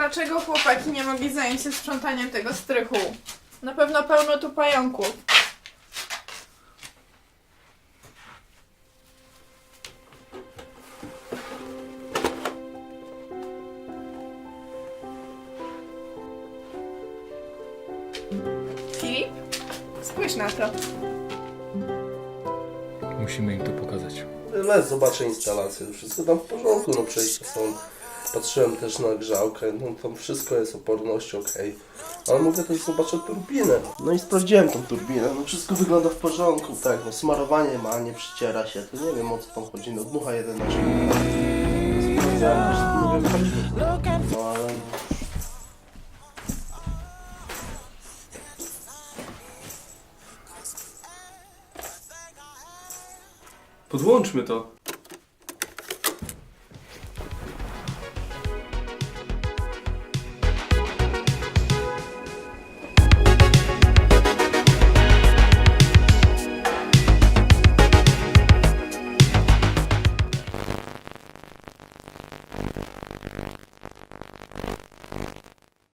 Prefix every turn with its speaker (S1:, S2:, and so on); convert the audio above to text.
S1: dlaczego chłopaki nie mogli zająć się sprzątaniem tego strychu. Na pewno pełno tu pająków. Filip? Spójrz na to.
S2: Musimy im to pokazać.
S3: Weź zobaczę instalację, wszystko tam w porządku, no przejścia są. Patrzyłem też na grzałkę, no tam wszystko jest, oporność ok. Ale mówię też zobaczę turbinę. No i sprawdziłem tą turbinę, no wszystko wygląda w porządku, tak, no smarowanie ma, nie przyciera się, to nie wiem o co tam chodzi, no dmucha 11. Sprawdzałem też, no wiem, choćby. No ale...
S4: Podłączmy to.